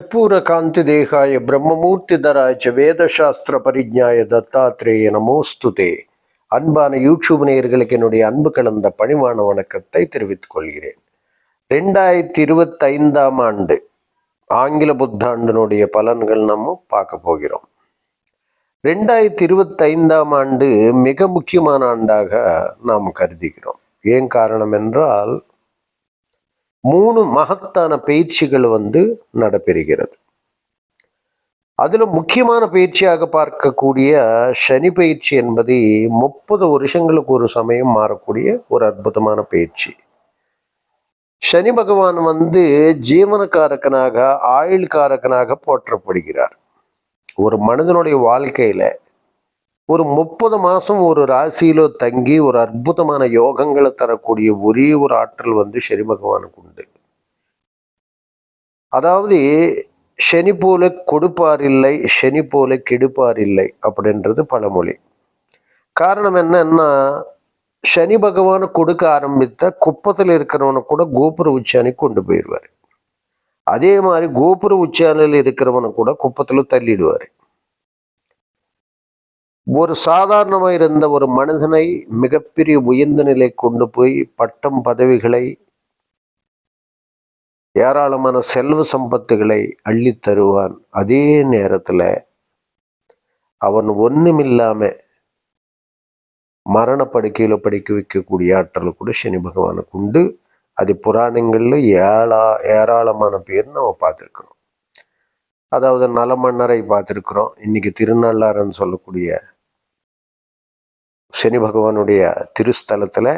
ಕರ್ಪೂರಕಾಂತಿದೇಹಾಯ பிரம்மமூர்த்திதராய ச வேதசாஸ்திர பரிஜாய தத்தாத்ரேய நமோஸ்துதே அன்பான யூடியூப் நேயர்களுக்கு என்னுடைய அன்பு கலந்த பணிவான வணக்கத்தை தெரிவித்துக் கொள்கிறேன் ரெண்டாயிரத்தி இருபத்தைந்தாம் ஆண்டு ஆங்கில புத்தாண்டினுடைய பலன்கள் நம்ம பார்க்க போகிறோம் ரெண்டாயிரத்தி இருபத்தைந்தாம் ஆண்டு மிக முக்கியமான ஆண்டாக நாம் கருதுகிறோம் ஏன் காரணம் என்றால் மூணு மகத்தான பயிற்சிகள் வந்து நடைபெறுகிறது. அதில் முக்கியமான பயிற்சியாக பார்க்கக்கூடிய சனி பயிற்சி என்பது முப்பது வருஷங்களுக்கு ஒரு சமயம் மாறக்கூடிய ஒரு அற்புதமான பயிற்சி. சனி பகவான் வந்து ஜீவனக்காரக்கனாக ஆயுள்காரக்கனாக போற்றப்படுகிறார். ஒரு மனிதனுடைய வாழ்க்கையில ஒரு முப்பது மாசம் ஒரு ராசியிலோ தங்கி ஒரு அற்புதமான யோகங்களை தரக்கூடிய ஒரே ஒரு ஆற்றல் வந்து சனி பகவானுக்கு உண்டு. அதாவது சனி போல கொடுப்பார் இல்லை சனி போல கெடுப்பார் இல்லை அப்படின்றது பழமொழி. காரணம் என்னன்னா சனி பகவான் கொடுக்க ஆரம்பித்த குப்பத்தில் இருக்கிறவனை கூட கோபுர உச்சாணி கொண்டு போயிடுவார். அதே மாதிரி கோபுர உச்சாலையில் இருக்கிறவனை கூட குப்பத்தில் தள்ளிடுவார். ஒரு சாதாரணமாக இருந்த ஒரு மனிதனை மிகப்பெரிய உயர்ந்த நிலை கொண்டு போய் பட்டம் பதவிகளை ஏராளமான செல்வ சம்பத்துகளை அள்ளித் தருவான். அதே நேரத்தில் அவன் ஒன்றுமில்லாம மரணப்படுக்கையில் படிக்க வைக்கக்கூடிய ஆற்றல் கூட சனி பகவானுக்கு உண்டு. அது புராணங்களில் ஏழா ஏராளமான பேர் நம்ம பார்த்துருக்கணும் அதாவது நலமன்னரை பார்த்துருக்குறோம். இன்னைக்கு திருநள்ளாறுன்னு சொல்லக்கூடிய சனி பகவானுடைய திருஸ்தலத்தில்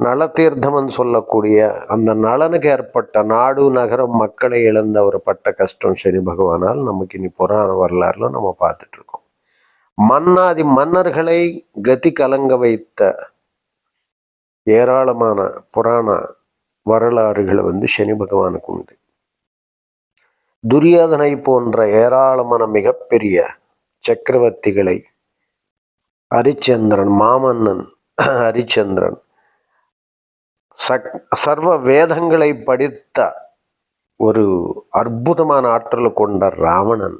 நலத்தீர்த்தம்னு சொல்லக்கூடிய அந்த நலனுக்கு ஏற்பட்ட நாடு நகரம் மக்களை இழந்த ஒரு பட்ட கஷ்டம் சனி பகவானால் நமக்கு இனி புராண வரலாறுல நம்ம பார்த்துட்டு இருக்கோம். மன்னாதி மன்னர்களை கதி கலங்க வைத்த ஏராளமான புராண வரலாறுகளை வந்து சனி பகவானுக்கு உண்டு. துரியோதனை போன்ற ஏராளமான மிகப்பெரிய சக்கரவர்த்திகளை ஹரிச்சந்திரன் மாமன்னன் ஹரிச்சந்திரன். சக் சர்வ வேதங்களை படித்த ஒரு அற்புதமான ஆற்றல் கொண்ட ராவணன்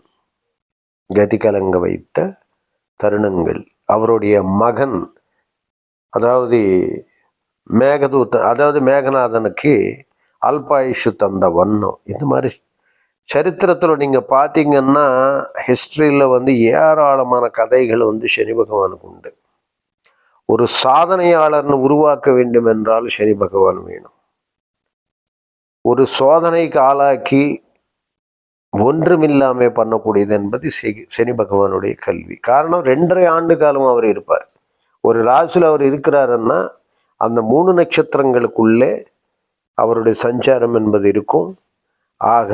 கதி கலங்க வைத்த தருணங்கள். அவருடைய மகன் அதாவது மேகதூத்த அதாவது மேகநாதனுக்கு அல்பாயுஷு தந்த வண்ணம். இந்த மாதிரி சரித்திரத்தில் நீங்கள் பார்த்தீங்கன்னா ஹிஸ்ட்ரியில் வந்து ஏராளமான கதைகள் வந்து சனி பகவானுக்கு உண்டு. ஒரு சாதனையாளர்னு உருவாக்க வேண்டும் என்றால் சனி பகவான் வேணும். ஒரு சோதனைக்கு ஆளாக்கி ஒன்றுமில்லாமல் பண்ணக்கூடியது என்பது சனி பகவானுடைய கல்வி. காரணம் ரெண்டரை ஆண்டு காலம் அவர் இருப்பார். ஒரு ராசியில் அவர் இருக்கிறாருன்னா அந்த மூணு நட்சத்திரங்களுக்குள்ளே அவருடைய சஞ்சாரம் என்பது இருக்கும். ஆக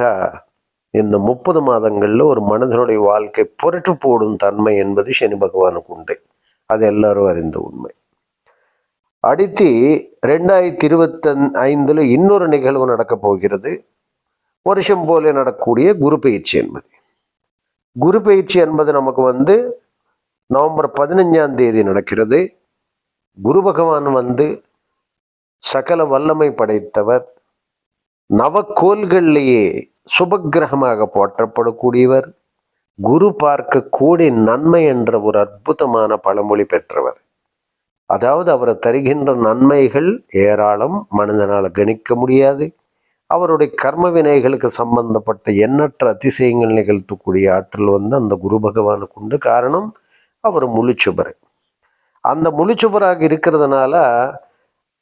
இந்த முப்பது மாதங்களில் ஒரு மனிதனுடைய வாழ்க்கை புரட்டு போடும் தன்மை என்பது சனி பகவானுக்கு உண்டு. அது எல்லாரும் அறிந்த உண்மை. அடுத்து ரெண்டாயிரத்தி இருபத்தன் ஐந்தில் இன்னொரு நிகழ்வு நடக்கப் போகிறது. வருஷம் போல நடக்கக்கூடிய குரு பயிற்சி என்பது. குரு பயிற்சி என்பது நமக்கு வந்து நவம்பர் பதினஞ்சாம் தேதி நடக்கிறது. குரு பகவான் வந்து சகல வல்லமை படைத்தவர். நவக்கோள்கள்லேயே சுபக்கிரகமாக போற்றப்படக்கூடியவர் குரு பார்க்க கூடி நன்மை என்ற ஒரு அற்புதமான பழமொழி பெற்றவர். அதாவது அவர் தருகின்ற நன்மைகள் ஏராளம் மனிதனால் கணிக்க முடியாது. அவருடைய கர்ம வினைகளுக்கு சம்பந்தப்பட்ட எண்ணற்ற அதிசயங்கள் நிகழ்த்தக்கூடிய ஆற்றல் வந்து அந்த குரு பகவானுக்கு உண்டு. காரணம் அவர் முழுச்சுபர். அந்த முழுச்சுபராக இருக்கிறதுனால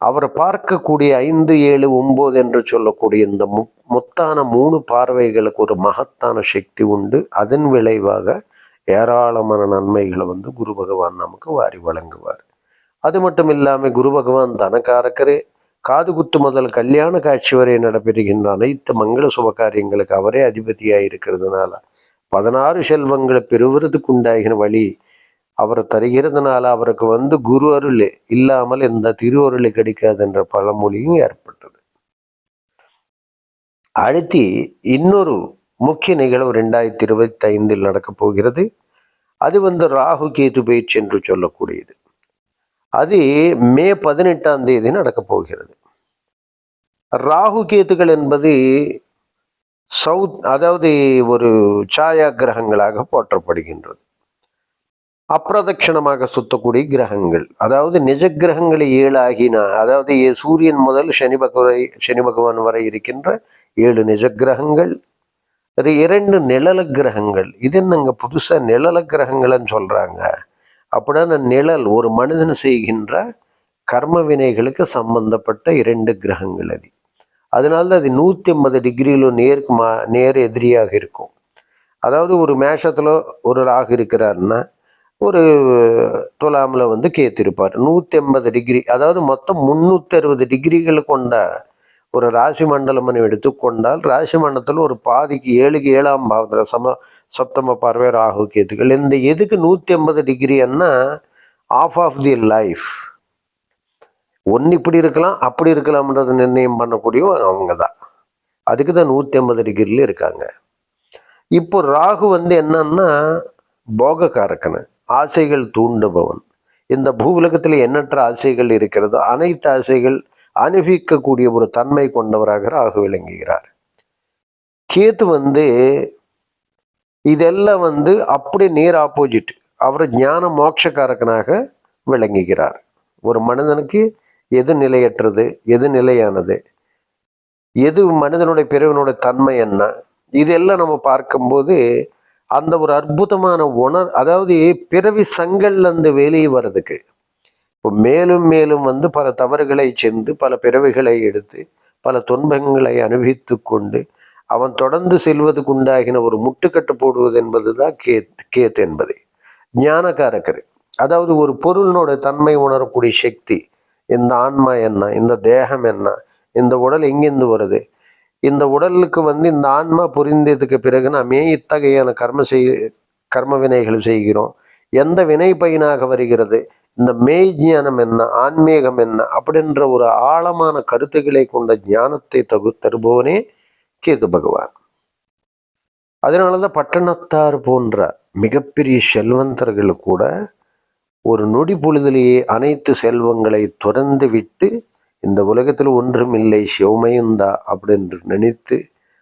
அவரை பார்க்கக்கூடிய ஐந்து ஏழு ஒம்பது என்று சொல்லக்கூடிய இந்த மு முத்தான மூணு பார்வைகளுக்கு ஒரு மகத்தான சக்தி உண்டு. அதன் விளைவாக ஏராளமான நன்மைகளை வந்து குரு பகவான் நமக்கு வாரி வழங்குவார். அது மட்டும் இல்லாமல் குரு பகவான் தனக்காரக்கரே காது குத்து முதல் கல்யாண காட்சி வரை நடைபெறுகின்ற அனைத்து மங்கள சுப காரியங்களுக்கு அவரே அதிபதியாக இருக்கிறதுனால பதினாறு செல்வங்களை பெறுவதற்கு உண்டாகின வழி அவர் தருகிறதுனால அவருக்கு வந்து குரு அருள் இல்லாமல் எந்த திரு கிடைக்காது என்ற பழமொழியும் ஏற்பட்டது. அடுத்து இன்னொரு முக்கிய நிகழ்வு ரெண்டாயிரத்தி இருபத்தி ஐந்தில் நடக்கப் போகிறது. அது வந்து ராகு கேது பயிற்சி என்று சொல்லக்கூடியது. அது மே பதினெட்டாம் தேதி நடக்கப் போகிறது. ராகு கேதுகள் என்பது சவுத் அதாவது ஒரு சாயா கிரகங்களாக போற்றப்படுகின்றது. அப்பிரதட்சிணமாக சுத்தக்கூடிய கிரகங்கள். அதாவது நிஜ கிரகங்களை ஏழு ஆகினா அதாவது ஏ- சூரியன் முதல் சனி பகவரை சனி பகவான் வரை இருக்கின்ற ஏழு நிஜ கிரகங்கள் இரண்டு நிழல கிரகங்கள். இது என்னங்க புதுசா நிழல கிரகங்கள்னு சொல்றாங்க. அப்படின்னா நிழல் ஒரு மனிதன் செய்கின்ற கர்ம வினைகளுக்கு சம்பந்தப்பட்ட இரண்டு கிரகங்கள் அது. அதனால தான் அது நூற்றி ஐம்பது டிகிரியில் நேருக்கு மா நேர் எதிரியாக இருக்கும். அதாவது ஒரு மேஷத்தில் ஒரு ராகு இருக்கிறாருன்னா ஒரு துலாமில் வந்து கேத்திருப்பார். நூற்றி ஐம்பது டிகிரி அதாவது மொத்தம் முந்நூற்றி அறுபது டிகிரிகள் கொண்ட ஒரு ராசி மண்டலம் எடுத்துக்கொண்டால் ராசி மண்டலத்தில் ஒரு பாதிக்கு ஏழுக்கு ஏழாம் பாவத்தில் சம சப்தம பார்வை ராகு கேத்துக்கள். இந்த எதுக்கு நூற்றி ஐம்பது டிகிரின்னா ஆஃப் ஆஃப் தி லைஃப் ஒன்று இப்படி இருக்கலாம் அப்படி இருக்கலாம்ன்றது நிர்ணயம் பண்ணக்கூடிய அவங்க தான். அதுக்கு தான் நூற்றி ஐம்பது டிகிரியில் இருக்காங்க. இப்போ ராகு வந்து என்னன்னா போகக்காரக்கனை. ஆசைகள் தூண்டுபவன். இந்த பூவுலகத்தில் எண்ணற்ற ஆசைகள் இருக்கிறதோ. அனைத்து ஆசைகள் அனுபவிக்கக்கூடிய ஒரு தன்மை கொண்டவராக ராகு விளங்குகிறார். கேத்து வந்து இதெல்லாம் வந்து அப்படி நேர் ஆப்போசிட் அவர் ஞான மோட்சக்காரகனாக விளங்குகிறார். ஒரு மனிதனுக்கு எது நிலையற்றது எது நிலையானது எது மனிதனுடைய பிறவினுடைய தன்மை என்ன இதெல்லாம் நம்ம பார்க்கும்போது அந்த ஒரு அற்புதமான உணர் அதாவது பிறவி சங்கல்ல இருந்து வெளியே வர்றதுக்கு. இப்போ மேலும் மேலும் வந்து பல தவறுகளை சென்று பல பிறவிகளை எடுத்து பல துன்பங்களை அனுபவித்து கொண்டு அவன் தொடர்ந்து செல்வதுக்கு உண்டாகின ஒரு முட்டுக்கட்டு போடுவது என்பது தான் கேத் கேத் என்பது. ஞானக்காரக்கர். அதாவது ஒரு பொருளினோட தன்மை உணரக்கூடிய சக்தி இந்த ஆன்மா என்ன இந்த தேகம் என்ன இந்த உடல் எங்கேருந்து வருது இந்த உடலுக்கு வந்து இந்த ஆன்மா புரிந்ததுக்கு பிறகு நாம் ஏன் இத்தகையான கர்ம செய் கர்ம வினைகள் செய்கிறோம்? எந்த வினை பயனாக வருகிறது? இந்த மெய் ஞானம் என்ன? ஆன்மீகம் என்ன? அப்படின்ற ஒரு ஆழமான கருத்துக்களை கொண்ட ஞானத்தை தகு தருபவனே கேது பகவான். அதனால தான் பட்டணத்தார் போன்ற மிகப்பெரிய செல்வந்தர்கள் கூட ஒரு நொடி பொழுதிலேயே அனைத்து செல்வங்களை துறந்து விட்டு இந்த உலகத்தில் ஒன்றும் ஒன்றுமில்லை சிவமயந்தா அப்படின்னு நினைத்து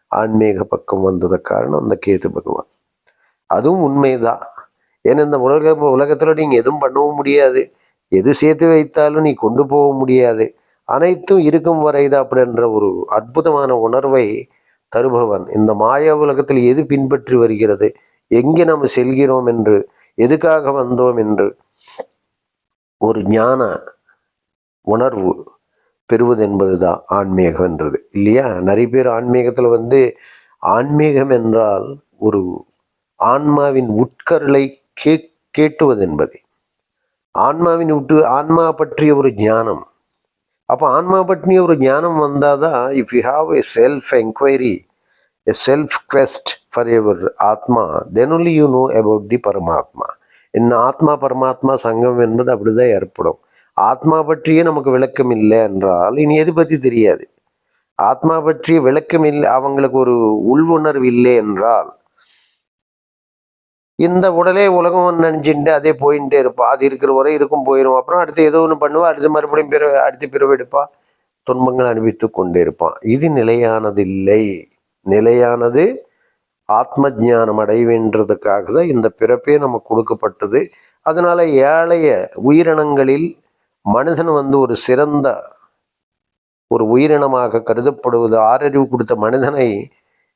ஆன்மீக பக்கம் வந்தது காரணம் அந்த கேது பகவான். அதுவும் உண்மைதான் ஏன்னா இந்த உலக உலகத்தில் நீங்கள் எதுவும் பண்ணவும் முடியாது. எது சேர்த்து வைத்தாலும் நீ கொண்டு போக முடியாது. அனைத்தும் இருக்கும் வரைதான் அப்படின்ற ஒரு அற்புதமான உணர்வை தருபவன். இந்த மாயா உலகத்தில் எது பின்பற்றி வருகிறது? எங்கே நாம் செல்கிறோம் என்று எதுக்காக வந்தோம் என்று ஒரு ஞான உணர்வு பெறுவது என்பது தான் ஆன்மீகம் என்றது இல்லையா? நிறைய பேர் ஆன்மீகத்தில் வந்து ஆன்மீகம் என்றால் ஒரு ஆன்மாவின் உட்கருளை கே கேட்டுவது என்பது ஆன்மாவின் உட்டு ஆன்மா பற்றிய ஒரு ஞானம். அப்போ ஆன்மா பற்றிய ஒரு ஞானம் வந்தால் தான் if you have a self enquiry a self quest for your atma then only you know about the Paramatma இந்த ஆத்மா பரமாத்மா சங்கம் என்பது அப்படிதான் ஏற்படும். ஆத்மா பற்றியே நமக்கு விளக்கம் இல்லை என்றால் இனி எது பற்றி தெரியாது. ஆத்மா பற்றிய விளக்கம் இல்லை அவங்களுக்கு ஒரு உள்வுணர்வு இல்லை என்றால் இந்த உடலே உலகம் நினைச்சுட்டு அதே போயிட்டே இருப்பா. அது இருக்கிற வரை இருக்கும் போயிடும் அப்புறம் அடுத்து ஏதோ ஒன்று பண்ணுவா அடுத்து மறுபடியும் பிற அடுத்து பிறவு எடுப்பா துன்பங்கள் அனுபவித்து கொண்டே இருப்பான். இது நிலையானது இல்லை. நிலையானது ஆத்ம ஞானம் அடைவேன்றதுக்காக தான் இந்த பிறப்பே நமக்கு கொடுக்கப்பட்டது. அதனால ஏழைய உயிரினங்களில் மனிதன் வந்து ஒரு சிறந்த ஒரு உயிரினமாக கருதப்படுவது ஆறறிவு கொடுத்த மனிதனை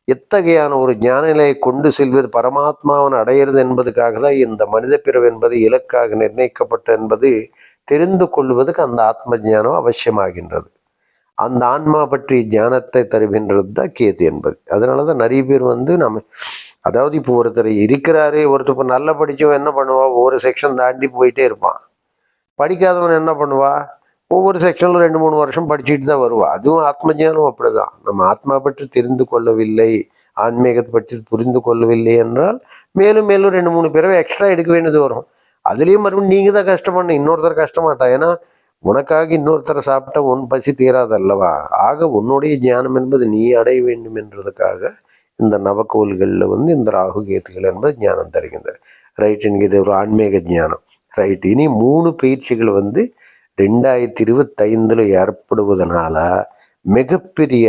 எத்தகையான ஒரு ஞானநிலையை கொண்டு செல்வது பரமாத்மாவன் அடையிறது என்பதுக்காக தான் இந்த மனித பிறவு என்பது இலக்காக நிர்ணயிக்கப்பட்ட என்பது தெரிந்து கொள்வதற்கு அந்த ஆத்ம ஞானம் அவசியமாகின்றது. அந்த ஆன்மா பற்றி ஞானத்தை தருகின்றது தான் கேது என்பது. அதனால தான் நிறைய பேர் வந்து நம்ம அதாவது இப்போ ஒருத்தர் இருக்கிறாரு ஒருத்தர் இப்போ நல்லா படித்தவன் என்ன பண்ணுவான்? ஒவ்வொரு செக்ஷன் தாண்டி போயிட்டே இருப்பான். படிக்காதவன் என்ன பண்ணுவா? ஒவ்வொரு செக்ஷனில் ரெண்டு மூணு வருஷம் படிச்சுட்டு தான் வருவா. அதுவும் ஆத்ம ஞானம் அப்படிதான். நம்ம ஆத்மா பற்றி தெரிந்து கொள்ளவில்லை ஆன்மீகத்தை பற்றி புரிந்து கொள்ளவில்லை என்றால் மேலும் மேலும் ரெண்டு மூணு பேரை எக்ஸ்ட்ரா எடுக்க வேண்டியது வரும். அதுலேயும் மறுபடியும் நீங்கள் தான் கஷ்டப்படணும். இன்னொருத்தர் கஷ்டமாட்டா. ஏன்னா உனக்காக இன்னொருத்தரை சாப்பிட்டா உன் பசி தீராதல்லவா? ஆக உன்னுடைய ஞானம் என்பது நீ அடைய வேண்டும் என்றதுக்காக இந்த நவக்கோள்களில் வந்து இந்த ராகு கேத்துகள் என்பது ஞானம் தருகின்றது ரைட் எனக்கு இது ஒரு ஆன்மீக ஞானம். ரைட் இனி மூணு பயிற்சிகள் வந்து ரெண்டாயிரத்தி இருபத்தைந்தில் ஏற்படுவதனால மிகப்பெரிய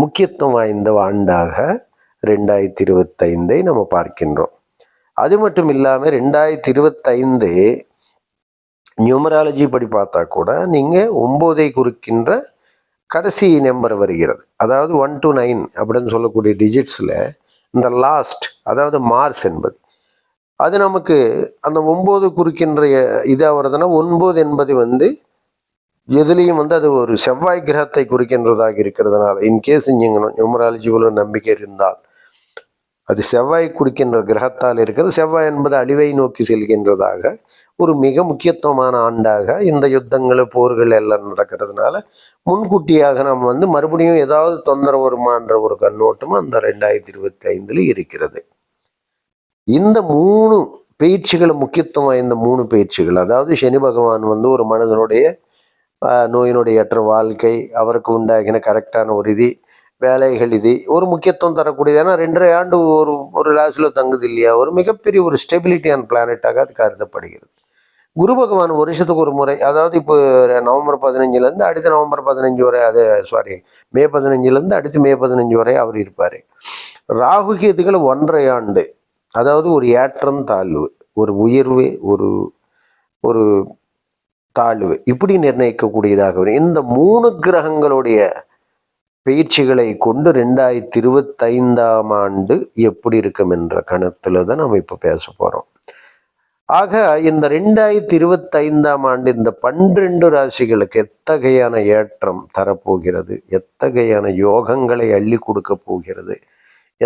முக்கியத்துவம் வாய்ந்த ஆண்டாக ரெண்டாயிரத்தி இருபத்தைந்தை நம்ம பார்க்கின்றோம். அது மட்டும் இல்லாமல் ரெண்டாயிரத்தி இருபத்தைந்து நியூமராலஜி படி பார்த்தா கூட நீங்கள் ஒம்போதை குறிக்கின்ற கடைசி நம்பர் வருகிறது. அதாவது ஒன் டு நைன் அப்படின்னு சொல்லக்கூடிய டிஜிட்ஸில் இந்த லாஸ்ட் அதாவது மார்ச் என்பது அது நமக்கு அந்த ஒம்பது குறிக்கின்ற இதாக வருதுன்னா ஒன்பது என்பது வந்து எதுலேயும் வந்து அது ஒரு செவ்வாய் கிரகத்தை குறிக்கின்றதாக இருக்கிறதுனால இன்கேஸ் நீங்கள் நியூமராலஜி உள்ள நம்பிக்கை இருந்தால் அது செவ்வாய் குறிக்கின்ற கிரகத்தால் இருக்கிறது. செவ்வாய் என்பது அழிவை நோக்கி செல்கின்றதாக ஒரு மிக முக்கியத்துவமான ஆண்டாக இந்த யுத்தங்கள் போர்கள் எல்லாம் நடக்கிறதுனால முன்கூட்டியாக நம்ம வந்து மறுபடியும் ஏதாவது தொந்தரவு வருமான்ற ஒரு கண்ணோட்டமும் அந்த ரெண்டாயிரத்தி இருபத்தி ஐந்தில் இருக்கிறது. இந்த மூணு பயிற்சிகளை முக்கியத்துவம் வாய்ந்த மூணு பயிற்சிகள் அதாவது சனி பகவான் வந்து ஒரு மனிதனுடைய நோயினுடைய ஏற்ற வாழ்க்கை அவருக்கு உண்டாகின கரெக்டான ஒரு இது வேலைகள் இது ஒரு முக்கியத்துவம் தரக்கூடியது. ஏன்னா ரெண்டரை ஆண்டு ஒரு ஒரு ராசியில் தங்குது இல்லையா? ஒரு மிகப்பெரிய ஒரு ஸ்டெபிலிட்டியான பிளானட்டாக அது கருதப்படுகிறது. குரு பகவான் வருஷத்துக்கு ஒரு முறை அதாவது இப்போ நவம்பர் பதினஞ்சுலேருந்து அடுத்த நவம்பர் பதினஞ்சு வரை அது சாரி மே பதினஞ்சுலேருந்து அடுத்து மே பதினஞ்சு வரை அவர் இருப்பார். ராகு கேதுகள் ஒன்றரை ஆண்டு. அதாவது ஒரு ஏற்றம் தாழ்வு ஒரு உயர்வு ஒரு ஒரு தாழ்வு இப்படி நிர்ணயிக்கக்கூடியதாக வரும். இந்த மூணு கிரகங்களுடைய பயிற்சிகளை கொண்டு ரெண்டாயிரத்தி இருபத்தைந்தாம் ஆண்டு எப்படி இருக்கும் என்ற கணத்தில் தான் நம்ம இப்போ பேச போகிறோம் ஆக இந்த ரெண்டாயிரத்தி இருபத்தைந்தாம் ஆண்டு இந்த பன்னிரெண்டு ராசிகளுக்கு எத்தகையான ஏற்றம் தரப்போகிறது? எத்தகையான யோகங்களை அள்ளி கொடுக்க போகிறது?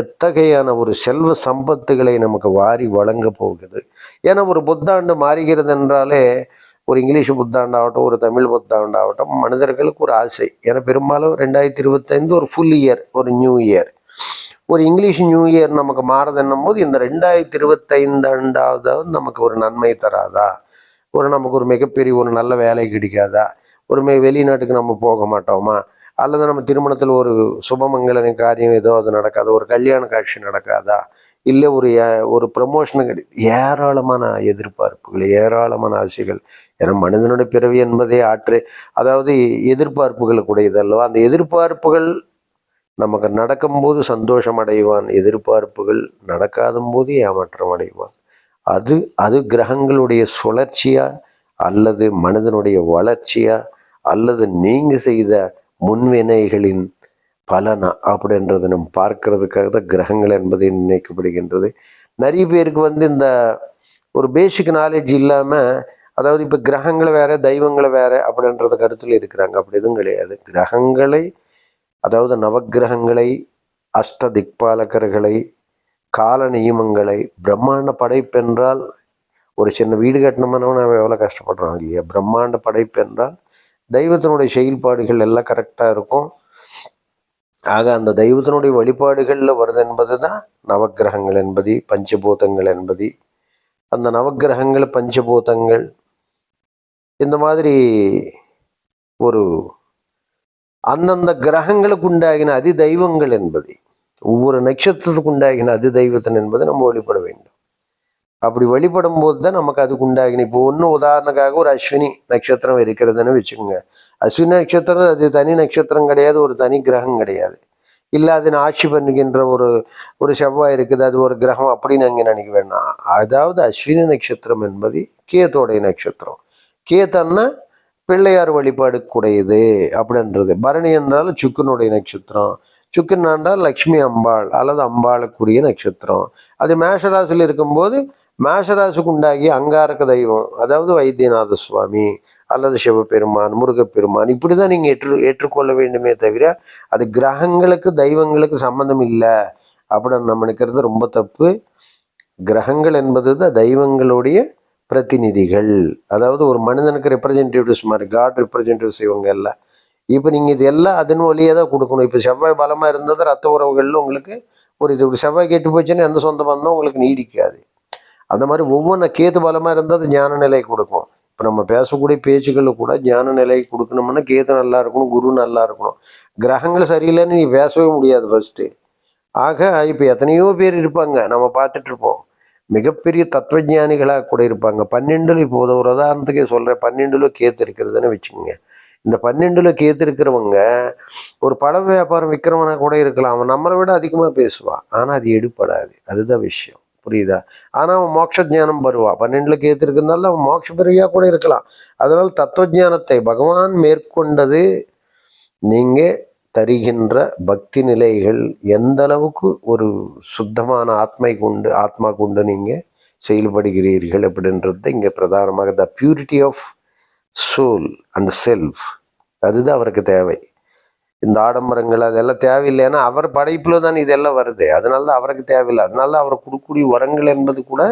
எத்தகையான ஒரு செல்வ சம்பத்துகளை நமக்கு வாரி வழங்க போகுது? ஏன்னா ஒரு புத்தாண்டு மாறுகிறது என்றாலே ஒரு இங்கிலீஷ் புத்தாண்டாகட்டும் ஒரு தமிழ் புத்தாண்டாகட்டும் மனிதர்களுக்கு ஒரு ஆசை. ஏன்னா பெரும்பாலும் ரெண்டாயிரத்தி இருபத்தைந்து ஒரு ஃபுல் இயர் ஒரு நியூ இயர் ஒரு இங்கிலீஷ் நியூ இயர் நமக்கு மாறுதுன்னும் போது இந்த ரெண்டாயிரத்தி இருபத்தைந்து ஆண்டாவது நமக்கு ஒரு நன்மை தராதா? ஒரு நமக்கு ஒரு மிகப்பெரிய ஒரு நல்ல வேலை கிடைக்காதா? ஒரு வெளிநாட்டுக்கு நம்ம போக மாட்டோமா? அல்லது நம்ம திருமணத்தில் ஒரு சுபமங்கல காரியம் ஏதோ அது நடக்காது? ஒரு கல்யாண காட்சி நடக்காதா? இல்லை ஒரு ஒரு ப்ரமோஷன் கிடையாது ஏராளமான எதிர்பார்ப்புகள் ஏராளமான ஆசைகள். ஏன்னா மனிதனுடைய பிறவி என்பதே ஆற்று. அதாவது எதிர்பார்ப்புகளுக்குடையது அல்லவா? அந்த எதிர்பார்ப்புகள் நமக்கு நடக்கும்போது சந்தோஷம் அடைவான். எதிர்பார்ப்புகள் நடக்காத போது ஏமாற்றம் அடைவான். அது அது கிரகங்களுடைய சுழற்சியா? அல்லது மனிதனுடைய வளர்ச்சியா? அல்லது நீங்க செய்த முன்வினைகளின் பலனா அப்படின்றது நம்ம பார்க்கறதுக்காக தான் கிரகங்கள் என்பதை நினைக்கப்படுகின்றது. நிறைய பேருக்கு வந்து இந்த ஒரு பேசிக் நாலேஜ் இல்லாமல் அதாவது இப்போ கிரகங்களை வேற தெய்வங்களை வேறு அப்படின்றத கருத்தில் இருக்கிறாங்க. அப்படி எதுவும் கிடையாது. கிரகங்களை அதாவது நவக்கிரகங்களை அஷ்ட திக்பாலகர்களை கால நியமங்களை பிரம்மாண்ட படைப்பென்றால் ஒரு சின்ன வீடு கட்டணும்னா அவன் எவ்வளோ கஷ்டப்படுறான் இல்லையா? பிரம்மாண்ட படைப்பென்றால் தெய்வத்தினுடைய செயல்பாடுகள் எல்லாம் கரெக்டாக இருக்கும். ஆக அந்த தெய்வத்தினுடைய வழிபாடுகளில் வருது என்பது தான் நவக்கிரகங்கள் என்பது பஞ்சபூதங்கள் என்பது. அந்த நவக்கிரகங்கள் பஞ்சபூதங்கள் இந்த மாதிரி ஒரு அந்தந்த கிரகங்களுக்கு உண்டாகின அதி தெய்வங்கள் என்பது ஒவ்வொரு நட்சத்திரத்துக்கு உண்டாகின அதி தெய்வத்தன் என்பது நம்ம வழிபட வேண்டும். அப்படி வழிபடும் போது தான் நமக்கு அதுக்கு உண்டாகின. இப்போ ஒன்று உதாரணக்காக ஒரு அஸ்வினி நட்சத்திரம் இருக்கிறதுன்னு வச்சுக்கோங்க. அஸ்வினி நட்சத்திரம் அது தனி நட்சத்திரம் கிடையாது ஒரு தனி கிரகம் கிடையாது. இல்லை அதன் ஆட்சி பண்ணுகின்ற ஒரு ஒரு செவ்வாய் இருக்குது அது ஒரு கிரகம் அப்படின்னு அங்கே நினைக்க வேண்டாம் அதாவது அஸ்வினி நட்சத்திரம் என்பது கேத்தோடைய நட்சத்திரம். கேத்தன்னா பிள்ளையார் வழிபாடு கூடையது அப்படின்றது. பரணி என்றால் சுக்கனுடைய நட்சத்திரம். சுக்கன் என்றால் லக்ஷ்மி அம்பாள் அல்லது அம்பாளுக்குரிய நட்சத்திரம். அது மேஷராசியில் இருக்கும்போது மேஷராசுக்கு உண்டாகி அங்காரக தெய்வம் அதாவது வைத்தியநாத சுவாமி அல்லது சிவபெருமான் முருகப்பெருமான் இப்படி தான் நீங்கள் ஏற்று ஏற்றுக்கொள்ள வேண்டுமே தவிர அது கிரகங்களுக்கு தெய்வங்களுக்கு சம்மந்தம் இல்லை. அப்படின்னு நம்ம நினைக்கிறது ரொம்ப தப்பு. கிரகங்கள் என்பது தான் தெய்வங்களுடைய பிரதிநிதிகள். அதாவது ஒரு மனிதனுக்கு ரெப்ரஜென்டேட்டிவ்ஸ் மாதிரி காட் ரெப்ரஜென்டேட்டிவ்ஸ் இவங்க எல்லாம் இப்போ நீங்கள் இது எல்லாம் அதன் வழியே தான் கொடுக்கணும். இப்போ செவ்வாய் பலமாக இருந்தது ரத்த உறவுகளில் உங்களுக்கு ஒரு இது ஒரு செவ்வாய் கெட்டு போச்சுன்னா எந்த சொந்த பந்தம் உங்களுக்கு நீடிக்காது. அந்த மாதிரி ஒவ்வொன்றும் கேத்து பலமாக இருந்தால் அது ஞான நிலை கொடுக்கும். இப்போ நம்ம பேசக்கூடிய பேச்சுக்களில் கூட ஞான நிலை கொடுக்கணும்னா கேத்து நல்லா இருக்கணும் குரு நல்லா இருக்கணும். கிரகங்கள் சரியில்லைன்னு நீ பேசவே முடியாது ஃபஸ்ட்டு ஆக இப்போ எத்தனையோ பேர் இருப்பாங்க. நம்ம பார்த்துட்டு இருப்போம். மிகப்பெரிய தத்துவஞானிகளாக கூட இருப்பாங்க. பன்னெண்டுல இப்போ ஒரு உதாரணத்துக்கே சொல்கிறேன் பன்னெண்டுல கேத்து இருக்கிறதுன்னு வச்சுக்கோங்க. இந்த பன்னெண்டுல கேத்து இருக்கிறவங்க ஒரு பழ வியாபாரம் விற்கிறவனா கூட இருக்கலாம். அவன் நம்மளை விட அதிகமாக பேசுவான். ஆனால் அது எடுப்படாது அதுதான் விஷயம். புரியுதா? ஆனால் அவன் மோட்ச ஞானம் வருவான் பன்னெண்டுல கேத்து இருக்கிறதுனால அவன் மோட்ச பிறவியாக கூட இருக்கலாம். அதனால் தத்துவஞானத்தை பகவான் மேற்கொண்டது நீங்கள் தருகின்ற பக்தி நிலைகள் எந்த அளவுக்கு ஒரு சுத்தமான ஆத்மை கொண்டு ஆத்மா கொண்டு நீங்கள் செயல்படுகிறீர்கள் அப்படின்றது இங்கே பிரதானமாக the purity of soul and self அதுதான் அவருக்கு தேவை. இந்த ஆடம்பரங்கள் அதெல்லாம் தேவையில்லைன்னா அவர் படைப்பில் தான் இதெல்லாம் வருது. அதனால தான் அவருக்கு தேவையில்லை. அதனால தான் அவர் கொடுக்கக்கூடிய உரங்கள் என்பது கூட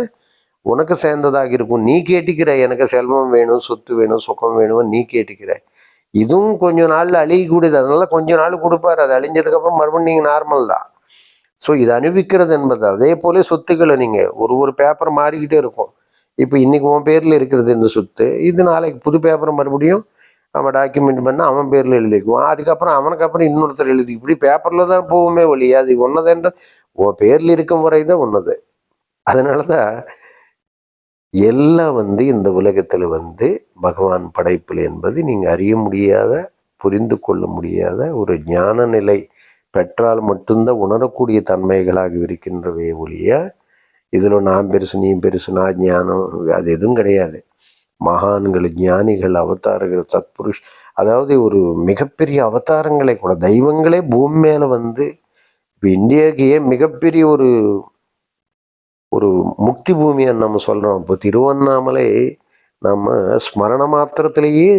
உனக்கு சேர்ந்ததாக இருக்கும். நீ கேட்டுக்கிற எனக்கு செல்வம் வேணும் சொத்து வேணும் சுகம் வேணும் நீ கேட்டுக்கிற. இதுவும் கொஞ்சம் நாளில் அழியக்கூடியது. அதனால கொஞ்ச நாள் கொடுப்பாரு. அது அழிஞ்சதுக்கப்புறம் மறுபடியும் நீங்கள் நார்மல் தான். ஸோ இது அனுபவிக்கிறது என்பது. அதே போல சொத்துக்களை நீங்கள் ஒரு ஒரு பேப்பர் மாறிக்கிட்டே இருக்கும். இப்போ இன்றைக்கி உன் பேரில் இருக்கிறது இந்த சொத்து. இது நாளைக்கு புது பேப்பர் மறுபடியும் அவன் டாக்குமெண்ட் பண்ணால் அவன் பேரில் எழுதிக்குவான். அதுக்கப்புறம் அவனுக்கு அப்புறம் இன்னொருத்தர் எழுதி இப்படி பேப்பரில் தான் போகுமே ஒழியா அது ஒன்றதுன்ற உன் பேரில் இருக்கும் வரை தான் ஒன்றுது அதனால தான் எல்லாம் வந்து இந்த உலகத்தில் வந்து பகவான் படைப்பில் என்பது நீங்கள் அறிய முடியாத புரிந்து கொள்ள முடியாத ஒரு ஞான நிலை பெற்றால் மட்டும்தான் உணரக்கூடிய தன்மைகளாக இருக்கின்றவே ஒழிய இதில் நான் பெருசு நீ பெருசு நான் ஞானம் அது எதுவும் கிடையாது. மகான்கள் ஞானிகள் அவதாரங்கள் தத்புருஷ் அதாவது ஒரு மிகப்பெரிய அவதாரங்களை கூட தெய்வங்களே பூமி மேலே வந்து இப்போ இந்தியாவுக்கு ஏன் மிகப்பெரிய ஒரு ஒரு முக்தி பூமியை நம்ம சொல்கிறோம் இப்போ திருவண்ணாமலை நம்ம ஸ்மரண மாத்திரத்திலேயே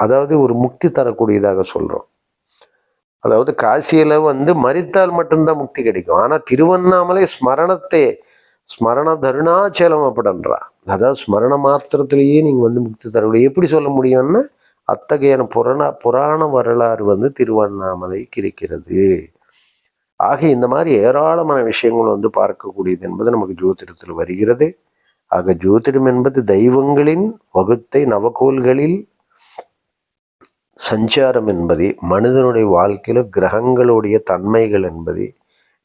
அதாவது ஒரு முக்தி தரக்கூடியதாக சொல்கிறோம் அதாவது காசியில் வந்து மறித்தால் மட்டும்தான் முக்தி கிடைக்கும். ஆனால் திருவண்ணாமலை ஸ்மரணத்தை ஸ்மரண தருணாச்சலம் அப்படின்றா அதாவது ஸ்மரண மாத்திரத்திலேயே நீங்கள் வந்து முக்தி தரக்கூடிய எப்படி சொல்ல முடியும்னா அத்தகைய புராண புராண வரலாறு வந்து திருவண்ணாமலைக்கு இருக்கிறது ஆக இந்த மாதிரி ஏராளமான விஷயங்கள் வந்து பார்க்கக்கூடியது என்பது நமக்கு ஜோதிடத்தில் வருகிறது. ஆக ஜோதிடம் என்பது தெய்வங்களின் வகுத்தை நவகோள்களில் சஞ்சாரம் என்பது மனிதனுடைய வாழ்க்கையில் கிரகங்களுடைய தன்மைகள் என்பது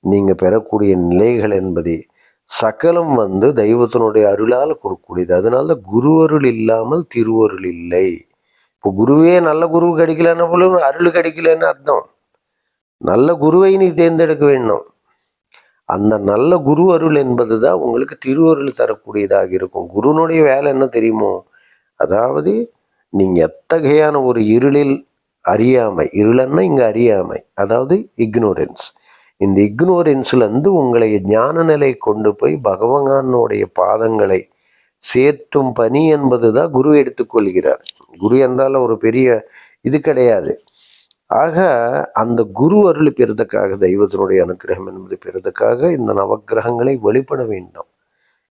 நீங்கள் பெறக்கூடிய நிலைகள் என்பது சகலம் வந்து தெய்வத்தினுடைய அருளால் கொடுக்கக்கூடியது. அதனால தான் குரு அருள் இல்லாமல் திருவருள் இல்லை. இப்போ குருவே நல்ல குரு கிடைக்கலன்னா போல அருள் கிடைக்கலன்னு அர்த்தம். நல்ல குருவை நீ தேர்ந்தெடுக்க வேண்டும். அந்த நல்ல குரு அருள் என்பது தான் உங்களுக்கு திருவருள் தரக்கூடியதாக இருக்கும். குருனுடைய வேலை என்ன தெரியுமோ? அதாவது நீங்கள் எத்தகையான ஒரு இருளில் அறியாமை இருளன்னா இங்கே அறியாமை அதாவது இக்னோரன்ஸ் இந்த இக்னோரன்ஸ்லேருந்து உங்களை ஞான நிலை கொண்டு போய் பகவானுடைய பாதங்களை சேர்த்தும் பணி என்பது தான் குரு எடுத்துக்கொள்கிறார் குரு என்றால் ஒரு பெரிய இது கிடையாது. ஆக அந்த குரு அருள் பெறுவதற்காக தெய்வத்தினுடைய அனுக்கிரகம் என்பது பெறுவதற்காக இந்த நவக்கிரகங்களை வழிபட வேண்டும்.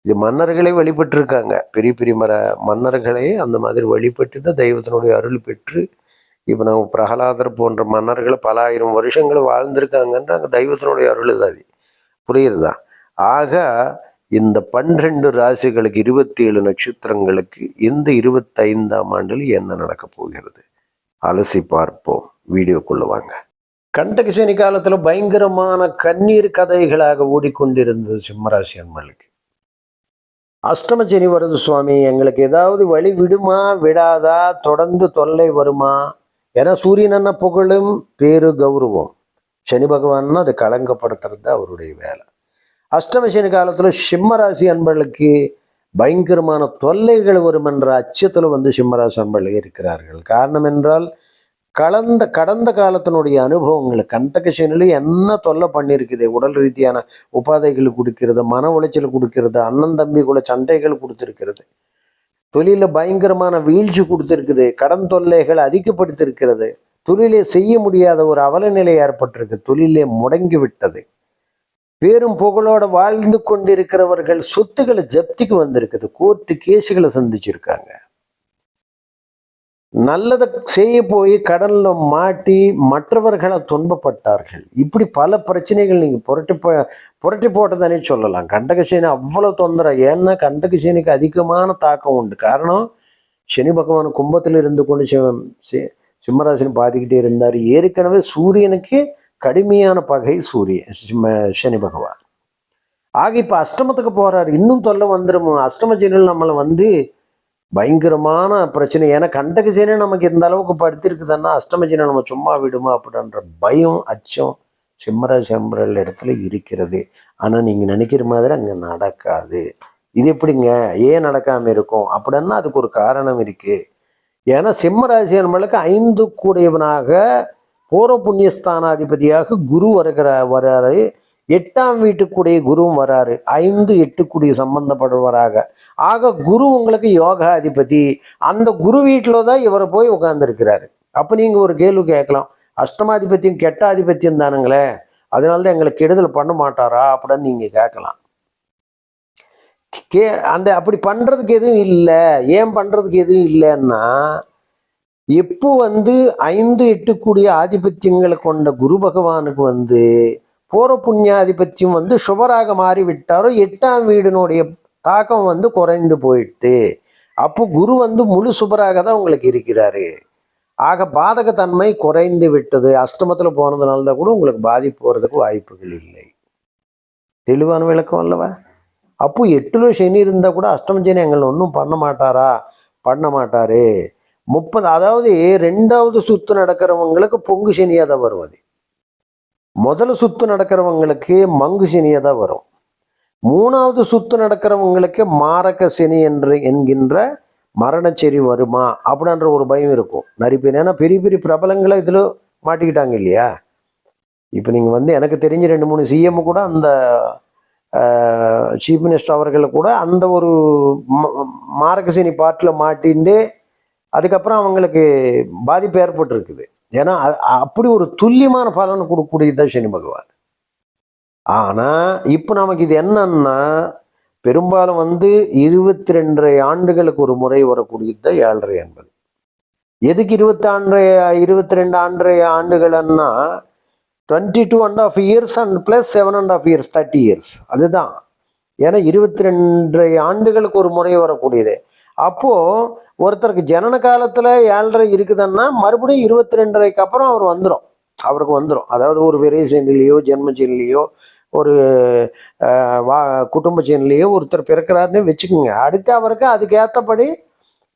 இது மன்னர்களே வழிபட்டிருக்காங்க. பெரிய பெரிய மர மன்னர்களே அந்த மாதிரி வழிபட்டு தான் தெய்வத்தினுடைய அருள் பெற்று இப்போ நம்ம பிரகலாதர் போன்ற மன்னர்கள் பல ஆயிரம் வருஷங்கள் வாழ்ந்திருக்காங்கன்றாங்க. தெய்வத்தினுடைய அருள் தான் அது. புரியுறதா ஆக இந்த பன்னிரெண்டு ராசிகளுக்கு இருபத்தி ஏழு நட்சத்திரங்களுக்கு இந்த இருபத்தைந்தாம் ஆண்டில் என்ன நடக்கப் போகிறது? அலசி பார்ப்போம். வீடியோக்குள்ள வாங்க. கண்டகசேனி காலத்தில் பயங்கரமான கண்ணீர் கதைகளாக ஓடிக்கொண்டிருந்தது சிம்மராசி அன்பளுக்கு அஷ்டமச்சனி வருது சுவாமி. எங்களுக்கு ஏதாவது வழி விடுமா? விடாதா? தொடர்ந்து தொல்லை வருமா? ஏன்னா சூரியன் புகழும்? பேரு கௌரவம். சனி பகவான்னா அதை களங்கப்படுத்துறது தான் அவருடைய வேலை. அஷ்டம சனி காலத்தில் சிம்மராசி அன்பர்களுக்கு பயங்கரமான தொல்லைகள் வரும் என்ற அச்சத்தில் வந்து சிம்மராசி அன்பர்கள் இருக்கிறார்கள். காரணம் என்றால் கலந்த கடந்த காலத்தினுடைய அனுபவங்கள் கண்டகசனில் என்ன தொல்லை பண்ணியிருக்குது உடல் ரீதியான உபாதைகள் கொடுக்கிறது மன உளைச்சல் கொடுக்கிறது அண்ணன் தம்பிக்குள்ள சண்டைகள் கொடுத்துருக்கிறது. தொழிலில் பயங்கரமான வீழ்ச்சி கொடுத்துருக்குது. கடன் தொல்லைகள் அதிகப்படுத்திருக்கிறது தொழிலை செய்ய முடியாத ஒரு அவலநிலை ஏற்பட்டிருக்கு. தொழிலே முடங்கி விட்டது. பேரும் புகழோட வாழ்ந்து கொண்டிருக்கிறவர்கள் சொத்துக்களை ஜப்திக்கு வந்திருக்குது. கோர்ட்டு கேஸுகளை சந்திச்சிருக்காங்க. நல்லதை செய்ய போய் கடலில் மாட்டி மற்றவர்களை துன்பப்பட்டார்கள். இப்படி பல பிரச்சனைகள் நீங்கள் புரட்டி போ புரட்டி போட்டதானே சொல்லலாம். கண்டகசேனி அவ்வளோ தொந்தரை ஏன்னா கண்டகசேனிக்கு அதிகமான தாக்கம் உண்டு. காரணம் சனி பகவான் கும்பத்தில் இருந்து கொண்டு சிவம் சிம்மராசினி பாதிக்கிட்டே இருந்தார். ஏற்கனவே சூரியனுக்கு கடுமையான பகை சூரியன் சிம்ம சனி பகவான். ஆக இப்போ அஷ்டமத்துக்கு போகிறார் இன்னும் தொல்லை வந்துடும் அஷ்டம சனியில் நம்மளை வந்து பயங்கரமான பிரச்சனை. ஏன்னா கண்டக நமக்கு இந்த அளவுக்கு படுத்திருக்குதுன்னா அஷ்டம நம்ம சும்மா விடுமா அப்படின்ற பயம் அச்சம் சிம்மர செம்பரல் இடத்துல இருக்கிறது. ஆனால் நீங்கள் நினைக்கிற மாதிரி அங்கே நடக்காது. இது எப்படிங்க? ஏன் நடக்காமல் இருக்கும்? அப்படின்னா அதுக்கு ஒரு காரணம் இருக்குது ஏன்னா சிம்மராசி நம்மளுக்கு ஐந்து கூடியவனாக பூர்வ புண்ணியஸ்தானாதிபதியாக குரு வருகிற வராரு எட்டாம் வீட்டுக்குடைய குருவும் வராரு. ஐந்து எட்டுக்குடிய சம்பந்தப்படுவராக ஆக குரு உங்களுக்கு யோகா அதிபதி அந்த குரு வீட்டில் தான் இவரை போய் உட்கார்ந்துருக்கிறாரு அப்போ நீங்கள் ஒரு கேள்வி கேட்கலாம். அஷ்டமாதிபத்தியம் கெட்டாதிபத்தியம் தானுங்களே. அதனால தான் எங்களை கெடுதல் பண்ண மாட்டாரா? அப்படின்னு நீங்கள் கேட்கலாம். கே அந்த அப்படி பண்ணுறதுக்கு எதுவும் இல்லை. ஏன் பண்ணுறதுக்கு எதுவும் இல்லைன்னா எப்போ வந்து ஐந்து எட்டுக்கூடிய ஆதிபத்தியங்களை கொண்ட குரு பகவானுக்கு வந்து பூர்வ புண்ணியாதிபத்தியம் வந்து சுபராக மாறிவிட்டாரோ எட்டாம் வீடினுடைய தாக்கம் வந்து குறைந்து போயிட்டு அப்போ குரு வந்து முழு சுபராக தான் உங்களுக்கு இருக்கிறாரு. ஆக பாதகத்தன்மை குறைந்து விட்டது. அஷ்டமத்தில் போனதுனால தான் கூட உங்களுக்கு பாதிப்பு போகிறதுக்கு வாய்ப்புகள் இல்லை. தெளிவான விளக்கம் அல்லவா? அப்போ எட்டுல சனி இருந்தால் கூட அஷ்டம சனி எங்களை ஒன்றும் பண்ண மாட்டாரா? பண்ண மாட்டாரு. முப்பது அதாவது ரெண்டாவது சுத்து நடக்கிறவங்களுக்கு பொங்கு சனியாக தான் வரும் அது முதல் சுத்து நடக்கிறவங்களுக்கு மங்கு சனியாக தான் வரும். மூணாவது சுத்து நடக்கிறவங்களுக்கு மாரக சனி என்று என்கின்ற மரணச்செறி வருமா? அப்படின்ற ஒரு பயம் இருக்கும். நிறைய பேர் ஏன்னா பெரிய பெரிய பிரபலங்களை இதில் மாட்டிக்கிட்டாங்க இல்லையா? இப்போ நீங்கள் வந்து எனக்கு தெரிஞ்ச ரெண்டு மூணு சிஎம் கூட அந்த சீஃப் மினிஸ்டர் அவர்கள் கூட அந்த ஒரு ம- மாரகசேனி பாட்டில் மாட்டிண்டு அதுக்கப்புறம் அவங்களுக்கு பாதிப்பு ஏற்பட்டிருக்குது. ஏன்னா அப்படி ஒரு துல்லியமான பலன் கொடுக்கக்கூடியது சனி பகவான். ஆனால் இப்போ நமக்கு இது என்னன்னா பெரும்பாலும் வந்து இருபத்தி ரெண்டரை ஆண்டுகளுக்கு ஒரு முறை வரக்கூடியது ஏழரை என்பது. எதுக்கு இருபத்தி ஆண்டு இருபத்தி ரெண்டு ஆண்டரை ஆண்டுகள்னா twenty two and half years and plus seven and half years thirty years அதுதான். ஏன்னா இருபத்தி ரெண்டரை ஆண்டுகளுக்கு ஒரு முறை வரக்கூடியது. அப்போது ஒருத்தருக்கு ஜனன காலத்தில் ஏழரை இருக்குதுன்னா மறுபடியும் இருபத்தி ரெண்டரைக்கு அப்புறம் அவர் வந்துடும் அவருக்கு வந்துடும் அதாவது ஒரு விரைசனிலேயோ ஜென்மச்சனிலேயோ ஒரு வா குடும்ப சீனிலேயோ ஒருத்தர் பிறக்கிறாருன்னு வச்சுக்கோங்க. அடுத்து அவருக்கு அதுக்கேற்றபடி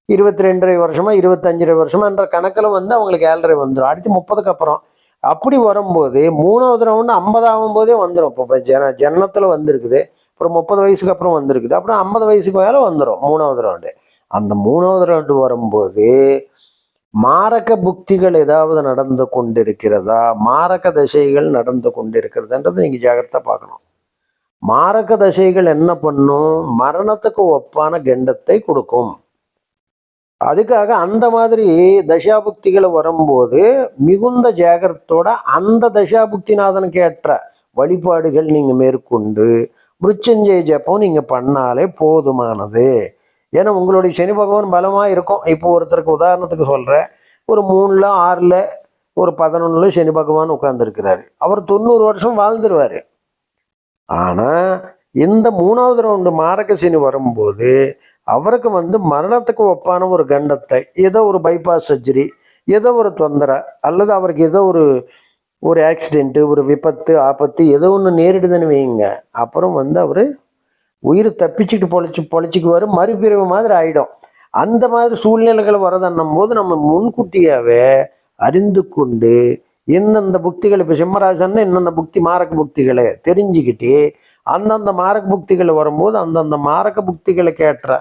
இருபத்தி ரெண்டரை வருஷமா இருபத்தஞ்சரை வருஷமா என்ற கணக்கில் வந்து அவங்களுக்கு ஏழரை வந்துடும் அடுத்து முப்பதுக்கு அப்புறம். அப்படி வரும்போது மூணாவது ரவுண்டு ஐம்பதாகும் போதே வந்துடும் இப்போ ஜன ஜனனத்தில் வந்திருக்குது. அப்புறம் முப்பது வயசுக்கு அப்புறம் வந்திருக்குது. அப்புறம் ஐம்பது வயசுக்கு மேலே வந்துடும் மூணாவது ரவுண்டு அந்த மூணாவது ரவுண்டு வரும்போது மாரக புக்திகள் ஏதாவது நடந்து கொண்டிருக்கிறதா? மாரக தசைகள் நடந்து கொண்டிருக்கிறதுன்றது நீங்கள் ஜாகிரதா பார்க்கணும். மாரக தசைகள் என்ன பண்ணும்? மரணத்துக்கு ஒப்பான கெண்டத்தை கொடுக்கும். அதுக்காக அந்த மாதிரி தசாபுக்திகள் வரும்போது மிகுந்த ஜாகிரத்தோட அந்த தசாபுக்திநாதனுக்கு ஏற்ற வழிபாடுகள் நீங்கள் மேற்கொண்டு மிருச்சஞ்சய ஜப்பம் நீங்கள் பண்ணாலே போதுமானது. ஏன்னா உங்களுடைய சனி பகவான் பலமாக இருக்கும். இப்போ ஒருத்தருக்கு உதாரணத்துக்கு சொல்கிறேன் ஒரு மூணில் ஆறில் ஒரு பதினொன்றில் சனி பகவான் உட்கார்ந்துருக்கிறாரு. அவர் தொண்ணூறு வருஷம் வாழ்ந்துருவார். ஆனால் இந்த மூணாவது ரவுண்டு மாரக சனி வரும்போது அவருக்கு வந்து மரணத்துக்கு ஒப்பான ஒரு கண்டத்தை ஏதோ ஒரு பைபாஸ் சர்ஜரி ஏதோ ஒரு தொந்தரை அல்லது அவருக்கு ஏதோ ஒரு ஒரு ஆக்சிடெண்ட்டு ஒரு விபத்து ஆபத்து ஏதோ ஒன்று நேரிடுதுன்னு வைங்க அப்புறம் வந்து அவர் உயிர் தப்பிச்சுட்டு பொழைச்சி பொழைச்சிக்குவார். மறுபிறவு மாதிரி ஆயிடும். அந்த மாதிரி சூழ்நிலைகள் வரதன்னும் போது நம்ம முன்கூட்டியாவே அறிந்து கொண்டு எந்தெந்த புக்திகள் இப்போ சிம்மராசன்னா என்னென்ன புக்தி மாரக புக்திகளை தெரிஞ்சுக்கிட்டு அந்தந்த மாரக புக்திகள் வரும்போது அந்தந்த மாரக புக்திகளுக்கு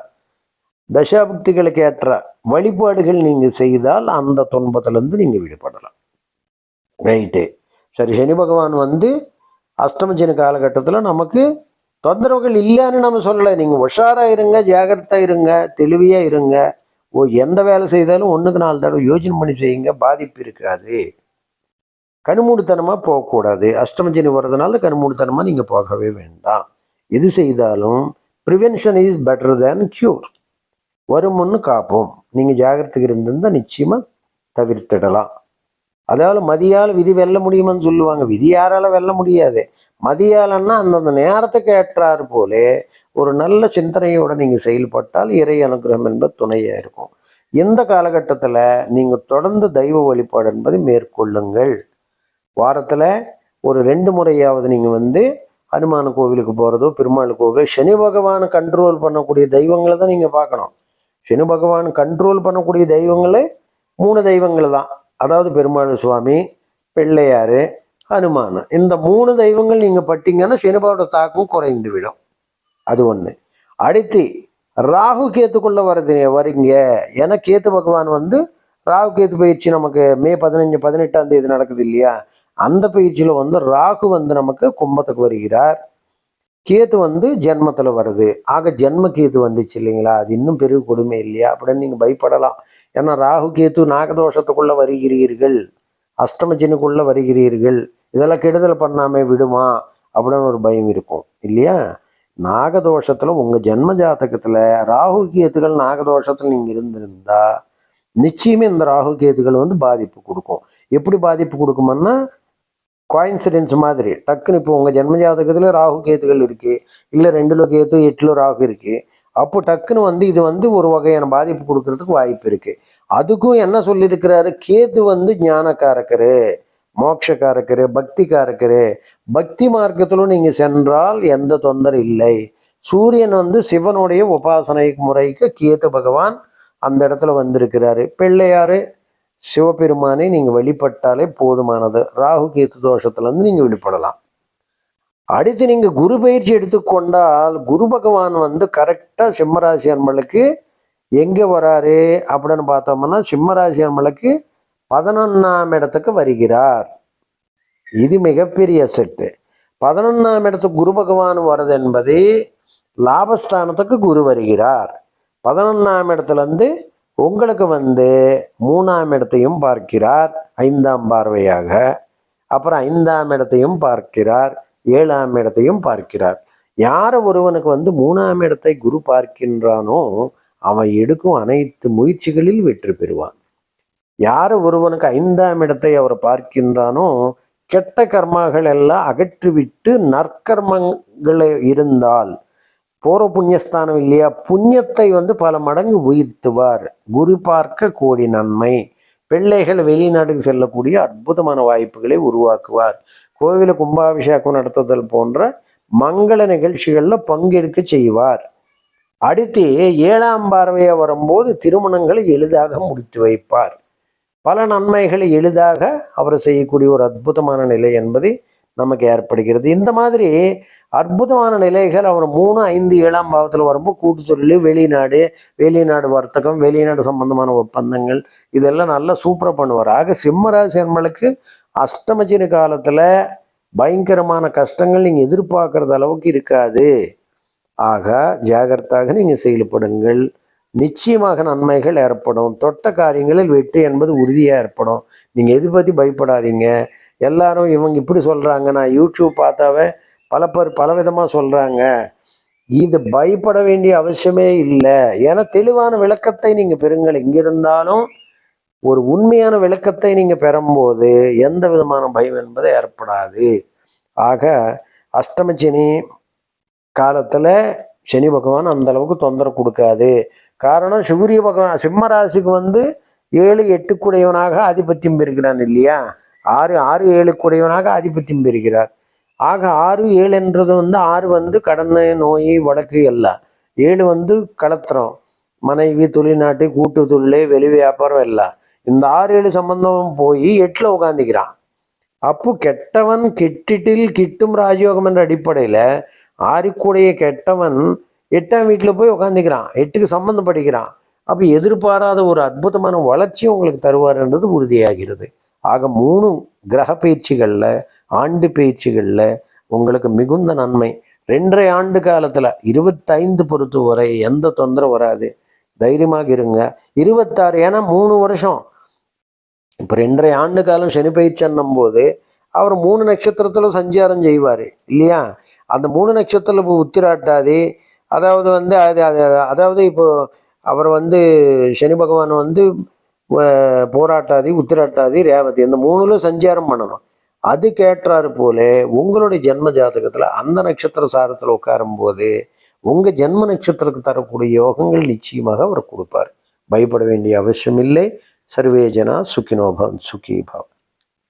தசா புக்திகளை ஏற்ற வழிபாடுகள் நீங்கள் செய்தால் அந்த துன்பத்திலேருந்து நீங்கள் விடுபடலாம். ரைட்டு சரி சனி பகவான் வந்து அஷ்டம காலகட்டத்தில் நமக்கு தொந்தரவுகள் இல்லைன்னு நம்ம சொல்லலை. நீங்கள் உஷாராக இருங்க ஜாகிரதா இருங்க தெளிவியாக இருங்க. ஓ எந்த வேலை செய்தாலும் ஒன்றுக்கு நாலு தடவை யோஜனை பண்ணி செய்யுங்க பாதிப்பு இருக்காது. கண்மூடித்தனமாக போகக்கூடாது. அஷ்டமஜனி வர்றதுனால கண்மூடித்தனமாக நீங்கள் போகவே வேண்டாம். எது செய்தாலும் prevention is better than cure வரும் முன்னு காப்போம். நீங்கள் ஜாகிரத்துக்கு இருந்திருந்தால் நிச்சயமாக தவிர்த்திடலாம். அதாவது மதியால் விதி வெல்ல முடியுமான்னு சொல்லுவாங்க. விதி யாரால வெல்ல முடியாது. மதியாலன்னா அந்தந்த நேரத்துக்கு ஏற்றாறு போலே ஒரு நல்ல சிந்தனையோடு நீங்கள் செயல்பட்டால் இறை அனுகிரகம் என்பது துணையாக இருக்கும். இந்த காலகட்டத்தில் நீங்கள் தொடர்ந்து தெய்வ வழிபாடு என்பதை மேற்கொள்ளுங்கள். வாரத்தில் ஒரு ரெண்டு முறையாவது நீங்கள் வந்து அனுமான கோவிலுக்கு போகிறதோ பெருமாள் கோவில் சனி பகவானை கண்ட்ரோல் பண்ணக்கூடிய தெய்வங்களை தான் நீங்கள் பார்க்கணும். சனி பகவான் கண்ட்ரோல் பண்ணக்கூடிய தெய்வங்களே மூணு தெய்வங்கள் தான். அதாவது பெருமாள் சுவாமி பிள்ளையார் அனுமானம். இந்த மூணு தெய்வங்கள் நீங்கள் பட்டிங்கன்னா சனிபாவோட தாக்கம் குறைந்து விடும் அது ஒன்று அடுத்து ராகு கேத்துக்குள்ளே வருது வரீங்க. ஏன்னா கேத்து பகவான் வந்து ராகு கேத்து பயிற்சி நமக்கு மே பதினஞ்சு பதினெட்டாம் தேதி நடக்குது இல்லையா? அந்த பயிற்சியில் வந்து ராகு வந்து நமக்கு கும்பத்துக்கு வருகிறார். கேத்து வந்து ஜென்மத்தில் வருது. ஆக ஜென்ம கேத்து வந்துச்சு இல்லைங்களா? அது இன்னும் பெரிய கொடுமை இல்லையா? அப்படின்னு நீங்கள் பயப்படலாம். ஏன்னா ராகு கேத்து நாகதோஷத்துக்குள்ளே வருகிறீர்கள். அஷ்டமஜனுக்குள்ள வருகிறீர்கள். இதெல்லாம் கெடுதல் பண்ணாமல் விடுமா அப்படின்னு ஒரு பயம் இருக்கும். இல்லையா? நாகதோஷத்தில் உங்கள் ஜென்ம ஜாதகத்தில் ராகு கேத்துகள் நாகதோஷத்துல நீங்க இருந்திருந்தா நிச்சயமே இந்த ராகு கேத்துகள் வந்து பாதிப்பு கொடுக்கும். எப்படி பாதிப்பு கொடுக்குமன்னா கோயின்சிடென்ஸ் மாதிரி. டக்குன்னு இப்போ உங்கள் ஜென்ம ஜாதகத்தில் ராகு கேத்துகள் இருக்குது இல்லை ரெண்டுல கேத்து எட்டுல ராகு இருக்குது அப்போ டக்குன்னு வந்து இது வந்து ஒரு வகையான பாதிப்பு கொடுக்கறதுக்கு வாய்ப்பு இருக்குது அதுக்கும் என்ன சொல்லியிருக்கிறாரு? கேத்து வந்து ஞானக்காரக்கரு. மோட்சக்காரக்கரு பக்திக்காரக்கரு பக்தி மார்க்கத்திலும் நீங்கள் சென்றால் எந்த தொந்தரவு இல்லை. சூரியன் வந்து சிவனுடைய உபாசனை முறைக்கு கேத்து பகவான் அந்த இடத்துல வந்திருக்கிறாரு. பிள்ளையாரு சிவபெருமானை நீங்கள் வழிபட்டாலே போதுமானது. ராகு கேத்து தோஷத்துலேருந்து நீங்கள் வெளிப்படலாம் அடுத்து நீங்கள் குரு பயிற்சி எடுத்துக்கொண்டால் குரு பகவான் வந்து கரெக்டாக சிம்மராசி அன்பளுக்கு எங்கே வராரு அப்படின்னு பார்த்தோம்னா சிம்மராசி அன்பளுக்கு பதினொன்றாம் இடத்துக்கு வருகிறார். இது மிகப்பெரிய செட்டு. பதினொன்றாம் இடத்துக்கு குரு பகவான் வர்றது என்பது லாபஸ்தானத்துக்கு குரு வருகிறார். பதினொன்றாம் இடத்துலேருந்து உங்களுக்கு வந்து மூணாம் இடத்தையும் பார்க்கிறார். ஐந்தாம் பார்வையாக. அப்புறம் ஐந்தாம் இடத்தையும் பார்க்கிறார். ஏழாம் இடத்தையும் பார்க்கிறார். யார் ஒருவனுக்கு வந்து மூணாம் இடத்தை குரு பார்க்கின்றானோ அவன் எடுக்கும் அனைத்து முயற்சிகளில் வெற்றி பெறுவான். யார் ஒருவனுக்கு ஐந்தாம் இடத்தை அவர் பார்க்கின்றானோ கெட்ட கர்மாக்கள் எல்லாம் அகற்றிவிட்டு நற்கர்மங்கள் இருந்தால் பூர்வ புண்ணியஸ்தானம் இல்லையா? புண்ணியத்தை வந்து பல மடங்கு உயர்த்துவார். குரு பார்க்க கோடி நன்மை. பிள்ளைகள் வெளிநாட்டுக்கு செல்லக்கூடிய அற்புதமான வாய்ப்புகளை உருவாக்குவார். கோவில கும்பாபிஷேகம் நடத்துதல் போன்ற மங்கள நிகழ்ச்சிகளில் பங்கெடுக்க செய்வார். அடுத்து ஏழாம் பார்வையாக வரும்போது திருமணங்களை எளிதாக முடித்து வைப்பார். பல நன்மைகளை எளிதாக அவர் செய்யக்கூடிய ஒரு அற்புதமான நிலை என்பது நமக்கு ஏற்படுகிறது. இந்த மாதிரி அற்புதமான நிலைகள் அவர் மூணு ஐந்து ஏழாம் பாவத்தில் வரும்போது கூட்டு தொழில் வெளிநாடு வெளிநாடு வர்த்தகம் வெளிநாடு சம்பந்தமான ஒப்பந்தங்கள் இதெல்லாம் நல்லா சூப்பராக பண்ணுவார். ஆக சிம்மராசி அன்பளுக்கு அஷ்டமச்சின காலத்தில் பயங்கரமான கஷ்டங்கள் நீங்கள் எதிர்பார்க்கறது அளவுக்கு இருக்காது. ஆக ஜாகிரத்தாக நீங்கள் செயல்படுங்கள். நிச்சயமாக நன்மைகள் ஏற்படும். தொட்ட காரியங்களில் வெற்றி என்பது உறுதியாக ஏற்படும். நீங்கள் எது பற்றி பயப்படாதீங்க. எல்லாரும் இவங்க இப்படி சொல்கிறாங்க நான் யூடியூப் பார்த்தாவே பல பேர் பல விதமாக சொல்கிறாங்க இது பயப்பட வேண்டிய அவசியமே இல்லை. ஏன்னா தெளிவான விளக்கத்தை நீங்கள் பெறுங்கள். இங்கே இருந்தாலும் ஒரு உண்மையான விளக்கத்தை நீங்கள் பெறும்போது எந்த விதமான பயம் என்பது ஏற்படாது. ஆக அஷ்டமச்சனி காலத்தில் சனி பகவான் அந்த அளவுக்கு தொந்தரவு கொடுக்காது. காரணம் சூரிய பகவான் சிம்மராசிக்கு வந்து ஏழு எட்டுக்குடையவனாக ஆதிபத்தியம் பெறுகிறான் இல்லையா? ஆறு ஆறு ஏழுக்குடையவனாக ஆதிபத்தியம் பெறுகிறார். ஆக ஆறு ஏழு என்றது வந்து ஆறு வந்து கடன் நோய் வழக்கு எல்லாம் ஏழு வந்து கலத்திரம் மனைவி தொழில்நாட்டு கூட்டு தொழில் வெளி வியாபாரம் எல்லாம் இந்த ஆறு ஏழு சம்பந்தம் போய் எட்டில் உட்காந்துக்கிறான் அப்போ கெட்டவன் கெட்டிட்டில் கிட்டும் ராஜயோகம் என்ற அடிப்படையில் ஆறுக்குடைய கெட்டவன் எட்டாம் வீட்டில் போய் உட்காந்துக்கிறான் எட்டுக்கு சம்மந்தம் படிக்கிறான். அப்போ எதிர்பாராத ஒரு அற்புதமான வளர்ச்சியும் உங்களுக்கு தருவார்ன்றது உறுதியாகிறது. ஆக மூணு கிரக பயிற்சிகளில் ஆண்டு பயிற்சிகளில் உங்களுக்கு மிகுந்த நன்மை. ரெண்டரை ஆண்டு காலத்தில் இருபத்தைந்து பொறுத்து வரை எந்த தொந்தரவு வராது. தைரியமாக இருங்க. இருபத்தாறு ஏன்னா மூணு வருஷம். இப்போ ரெண்டரை ஆண்டு காலம் சனி பயிற்சன்னும் போது அவர் மூணு நட்சத்திரத்தில் சஞ்சாரம் செய்வார். இல்லையா? அந்த மூணு நட்சத்திரத்தில் இப்போ உத்திராட்டாதி அதாவது வந்து அது அது அதாவது இப்போ அவர் வந்து சனி பகவான் வந்து போராட்டாதி உத்திராட்டாதி ரேவதி இந்த மூணுல சஞ்சாரம் பண்ணணும். அது கேட்டாரு போல உங்களுடைய ஜென்ம ஜாதகத்தில் அந்த நட்சத்திர சாரத்தில் உட்காரும்போது உங்கள் ஜென்ம நட்சத்திரத்துக்கு தரக்கூடிய யோகங்கள் நிச்சயமாக அவர் கொடுப்பார். பயப்பட வேண்டிய அவசியம் இல்லை சர்வேஜனா சுக்கினோபம்